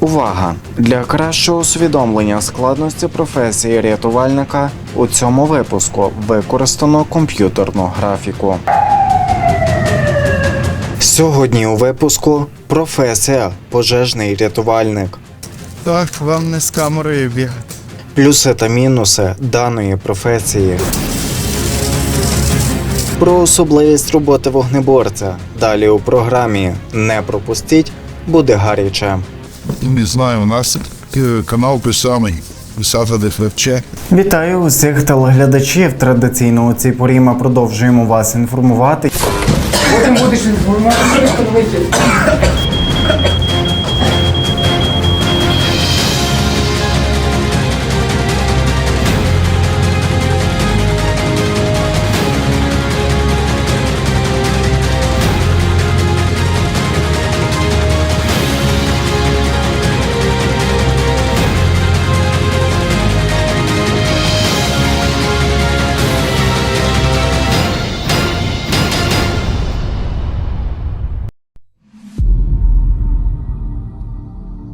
Увага! Для кращого усвідомлення складності професії рятувальника у цьому випуску використано комп'ютерну графіку. Сьогодні у випуску професія пожежний рятувальник. Так, вам не з камерою бігати. Плюси та мінуси даної професії. Про особливість роботи вогнеборця. Далі у програмі Не пропустіть буде гаряче. Не знаю, у нас е, канал. Писати ДФЧ. Вітаю усіх телеглядачів. Традиційно у цій порі ми продовжуємо вас інформувати. Потім будеш інформувати,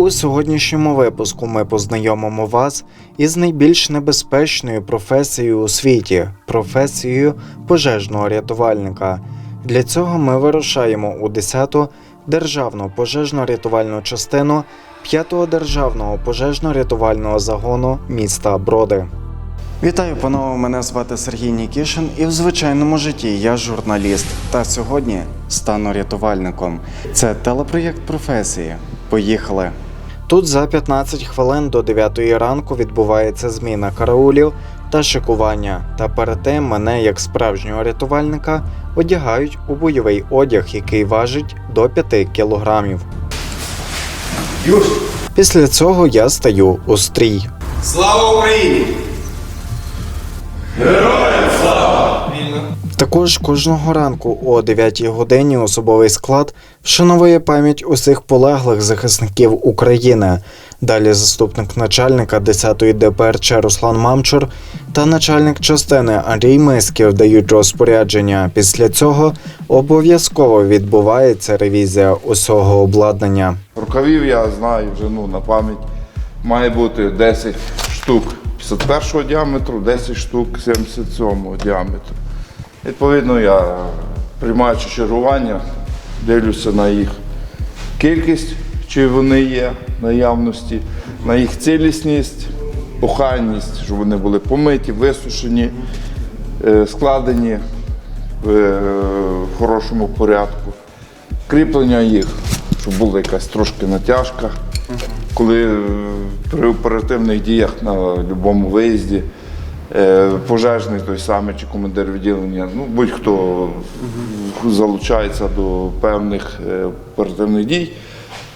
У сьогоднішньому випуску ми познайомимо вас із найбільш небезпечною професією у світі професією пожежного рятувальника. Для цього ми вирушаємо у 10-ту державну пожежно-рятувальну частину 5-го державного пожежно-рятувального загону міста Броди. Вітаю, панове. Мене звати Сергій Нікішин, і в звичайному житті я журналіст. Та сьогодні стану рятувальником. Це телепроєкт професії. Поїхали. Тут за 15 хвилин до 9 ранку відбувається зміна караулів та шикування. Та перед тим мене, як справжнього рятувальника, одягають у бойовий одяг, який важить до 5 кілограмів. Після цього я стаю у стрій. Слава Україні! Також кожного ранку о 9 годині особовий склад вшановує пам'ять усіх полеглих захисників України. Далі заступник начальника 10-ї ДПРЧ Руслан Мамчур та начальник частини Андрій Мисків дають розпорядження. Після цього обов'язково відбувається ревізія усього обладнання. Рукавів я знаю вже ну, на пам'ять. Має бути 10 штук 51 діаметру, 10 штук 77 діаметру. Відповідно, я приймаючи чергування, дивлюся на їх кількість, чи вони є наявності, на їх цілісність, охайність, щоб вони були помиті, висушені, е, складені в е, хорошому порядку. Кріплення їх, щоб була якась трошки натяжка. Коли е, при оперативних діях на будь-якому виїзді пожежний той самий чи командир відділення, ну будь-хто залучається до певних е, оперативних дій.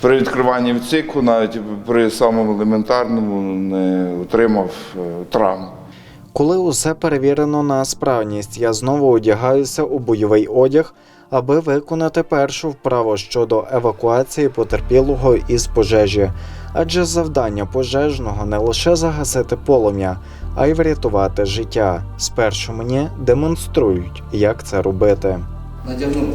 При відкриванні відсіку, навіть при самому елементарному, не отримав е, травм. Коли усе перевірено на справність, я знову одягаюся у бойовий одяг, аби виконати першу вправу щодо евакуації потерпілого із пожежі. Адже завдання пожежного не лише загасити полум'я, а й врятувати життя. Спершу мені демонструють, як це робити. Надягнули.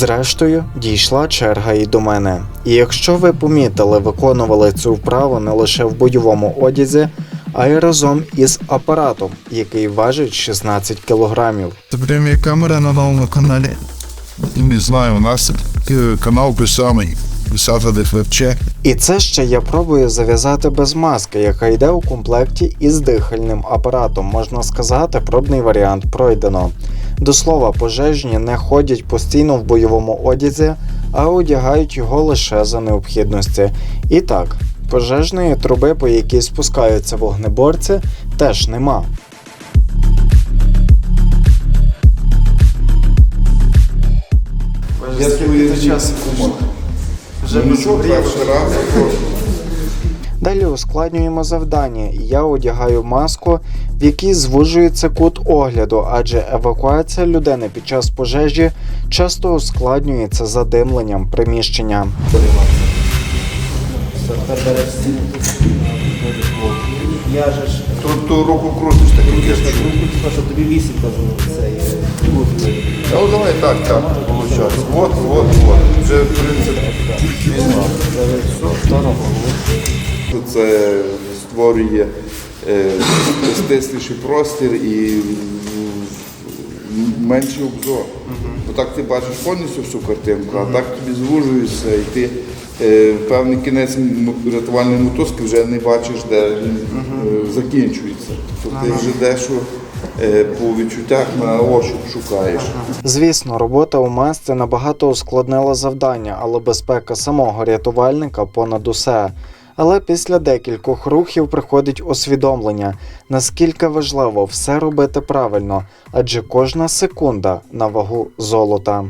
Зрештою, дійшла черга і до мене. І якщо ви помітили, виконували цю вправу не лише в бойовому одязі, а й разом із апаратом, який важить 16 кілограмів. Це прям є камера на новому каналі. Не знаю, у нас е, канал. Писати ДФЧ. І це ще я пробую зав'язати без маски, яка йде у комплекті із дихальним апаратом. Можна сказати, пробний варіант пройдено. До слова, пожежні не ходять постійно в бойовому одязі, а одягають його лише за необхідності. І так, пожежної труби, по якій спускаються вогнеборці, теж нема. Я час. Вже перший раз. Далі ускладнюємо завдання, і я одягаю маску, в якій звужується кут огляду, адже евакуація людини під час пожежі часто ускладнюється задимленням приміщення. Я же ж Тут ту руку крутиш, так я ж. руку що тобі вісім кажу, це є. Ну давай так, так, виходить. От, от, от. Вже в принципі. Це створює е, стисліший простір і менший обзор. Бо так ти бачиш повністю всю картинку, а так тобі звужуєшся і ти е, певний кінець рятувальної мотузки вже не бачиш, де він е, закінчується. Тобто ти вже дещо по відчуттях на ощуп шукаєш. Звісно, робота у масці набагато ускладнила завдання, але безпека самого рятувальника понад усе. Але після декількох рухів приходить усвідомлення, наскільки важливо все робити правильно, адже кожна секунда на вагу золота.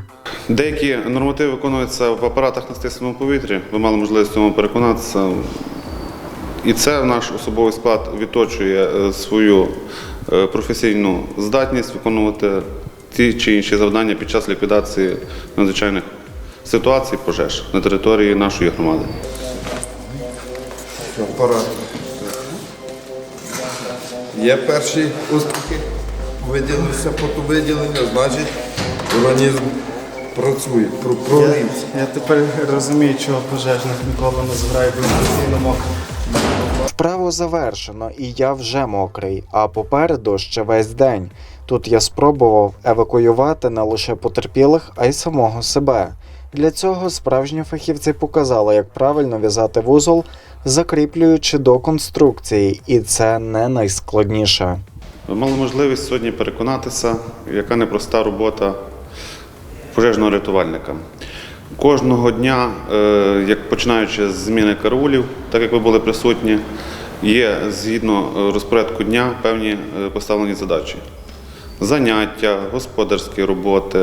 Деякі нормативи виконуються в апаратах на стисненому повітрі. Ви мали можливість в цьому переконатися. І це наш особовий склад відточує е, свою е, професійну здатність виконувати ті чи інші завдання під час ліквідації надзвичайних ситуацій пожеж на території нашої громади. Апарат. Є перші успіхи, виділився потовиділення, значить організм працює, пролився. Я тепер розумію, чого пожежних ніколи не збирають постійно мокрим. Вправо завершено, і я вже мокрий, а попереду ще весь день. Тут я спробував евакуювати не лише потерпілих, а й самого себе. Для цього справжні фахівці показали, як правильно в'язати вузол, закріплюючи до конструкції, і це не найскладніше. Ви мали можливість сьогодні переконатися, яка непроста робота пожежного рятувальника. Кожного дня, е, як починаючи з зміни караулів, так як ви були присутні, є згідно е, розпорядку дня певні е, поставлені задачі. Заняття, господарські роботи,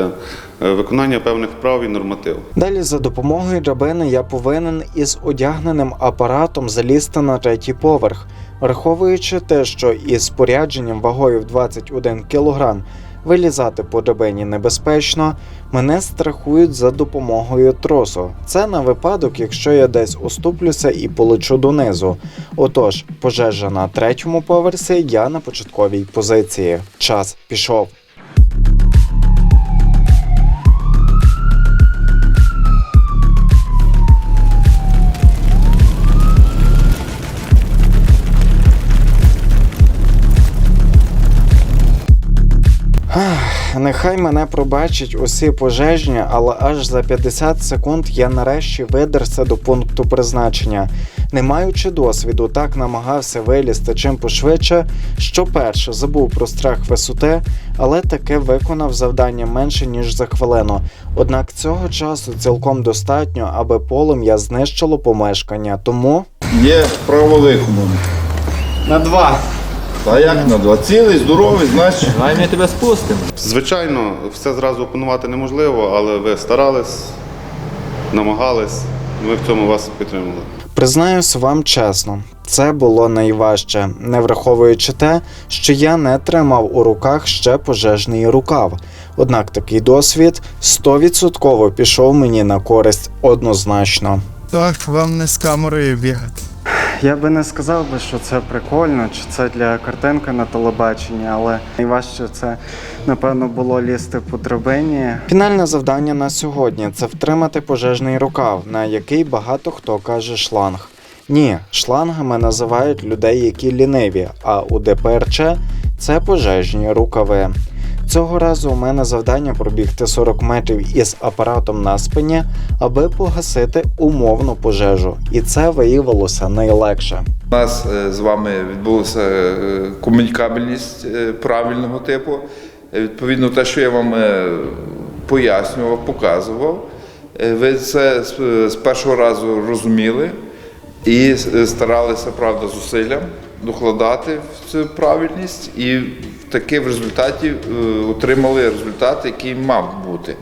е, виконання певних вправ і норматив. Далі за допомогою драбини я повинен із одягненим апаратом залізти на третій поверх, враховуючи те, що із спорядженням вагою в 21 кг вилізати по драбині небезпечно, мене страхують за допомогою тросу. Це на випадок, якщо я десь уступлюся і полечу донизу. Отож, пожежа на третьому поверсі, я на початковій позиції. Час пішов. Нехай мене пробачать усі пожежні, але аж за 50 секунд я нарешті видерся до пункту призначення. Не маючи досвіду, так намагався вилізти чим пошвидше, що перше забув про страх висоти, але таки виконав завдання менше ніж за хвилину. Однак цього часу цілком достатньо, аби полум'я знищило помешкання. Тому Є право виходу. На два. Та як на два? Цілий, здоровий, значить. Давай ми тебе спустимо. Звичайно, все зразу опанувати неможливо, але ви старались, намагались, ми в цьому вас підтримали. Признаюсь вам чесно, це було найважче, не враховуючи те, що я не тримав у руках ще пожежний рукав. Однак такий досвід 100% пішов мені на користь однозначно. Так, вам не з камерою бігати. Я би не сказав би, що це прикольно, чи це для картинки на телебаченні, але найважче це напевно було лізти по драбині. Фінальне завдання на сьогодні це втримати пожежний рукав, на який багато хто каже шланг. Ні, шлангами називають людей, які ліниві, а у ДПРЧ це пожежні рукави. Цього разу у мене завдання пробігти 40 метрів із апаратом на спині, аби погасити умовну пожежу. І це виявилося найлегше. У нас е, з вами відбулася е, комунікабельність е, правильного типу. Відповідно, те, що я вам пояснював, показував, ви це з- першого разу розуміли і старалися, правда, зусиллям докладати в цю правильність, і таки в результаті е, отримали результат, який мав бути.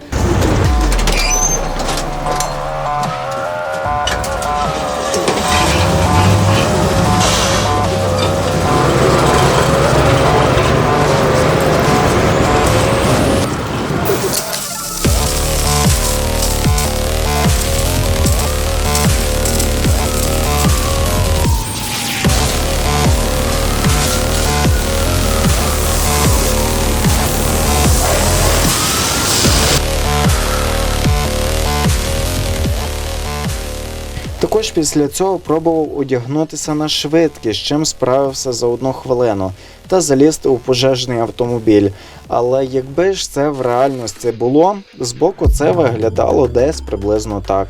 Також після цього пробував одягнутися на швидкість, чим справився за одну хвилину, та залізти у пожежний автомобіль. Але якби ж це в реальності було, збоку це виглядало десь приблизно так.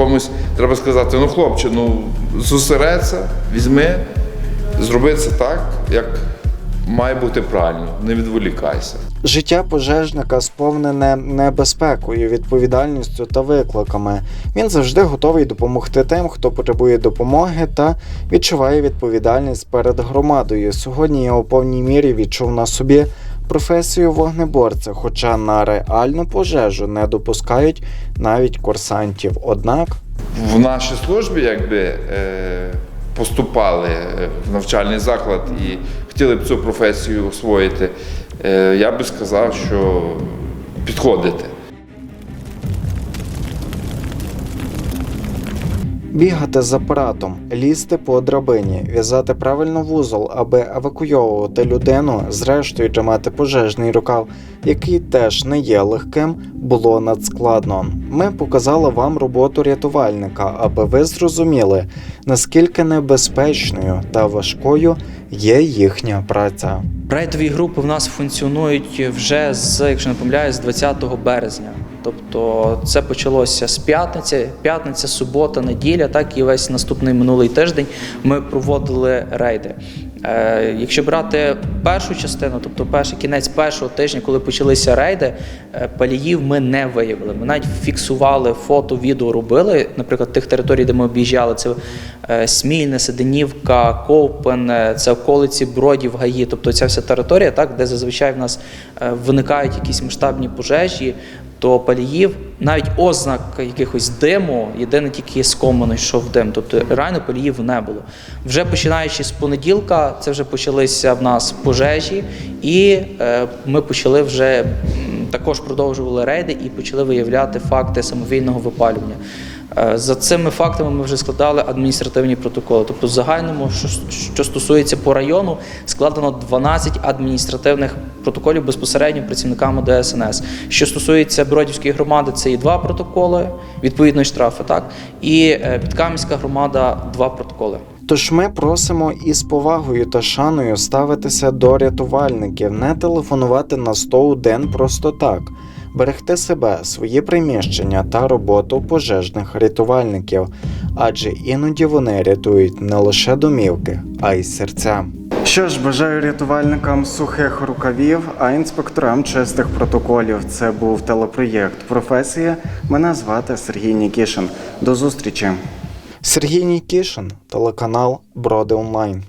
Комусь треба сказати, ну хлопче, ну зосередься, візьми, зроби це так, як має бути правильно, не відволікайся. Життя пожежника сповнене небезпекою, відповідальністю та викликами. Він завжди готовий допомогти тим, хто потребує допомоги та відчуває відповідальність перед громадою. Сьогодні я у повній мірі відчув на собі професію вогнеборця, хоча на реальну пожежу не допускають навіть курсантів. Однак В нашій службі, якби е, поступали е, в навчальний заклад і хотіли б цю професію освоїти, е, я би сказав, що підходите. Бігати з апаратом, лізти по драбині, в'язати правильно вузол, аби евакуйовувати людину, зрештою тримати пожежний рукав, який теж не є легким, було надскладно. Ми показали вам роботу рятувальника, аби ви зрозуміли, наскільки небезпечною та важкою є їхня праця. Рейдові групи в нас функціонують вже з, якщо не помиляюсь, з 20 березня. Тобто це почалося з п'ятниці, п'ятниця, субота, неділя, так і весь наступний минулий тиждень ми проводили рейди. Е, якщо брати першу частину, тобто перший кінець першого тижня, коли почалися рейди, е, паліїв ми не виявили. Ми навіть фіксували фото, відео робили. Наприклад, тих територій, де ми об'їжджали, це е, Смільне, Седенівка, Ковпен, це околиці Бродів, Гаї. Тобто ця вся територія, так, де зазвичай в нас виникають якісь масштабні пожежі, то паліїв навіть ознак якихось диму, єдине тільки з комину йшов дим. Тобто реально паліїв не було. Вже починаючи з понеділка, це вже почалися в нас пожежі, і е, ми почали вже також продовжували рейди і почали виявляти факти самовільного випалювання. Е, За цими фактами ми вже складали адміністративні протоколи. Тобто, в загальному, що, стосується по району, складено 12 адміністративних протоколів безпосередньо працівниками ДСНС. Що стосується Бродівської громади, це і два протоколи, відповідно штрафи, так і е, Підкам'янська громада два протоколи. Тож ми просимо із повагою та шаною ставитися до рятувальників, не телефонувати на 101 просто так, берегти себе, свої приміщення та роботу пожежних рятувальників, адже іноді вони рятують не лише домівки, а й серця. Що ж, бажаю рятувальникам сухих рукавів, а інспекторам чистих протоколів. Це був телепроєкт Професія. Мене звати Сергій Нікішин. До зустрічі. Сергій Нікішин, телеканал Броди Онлайн.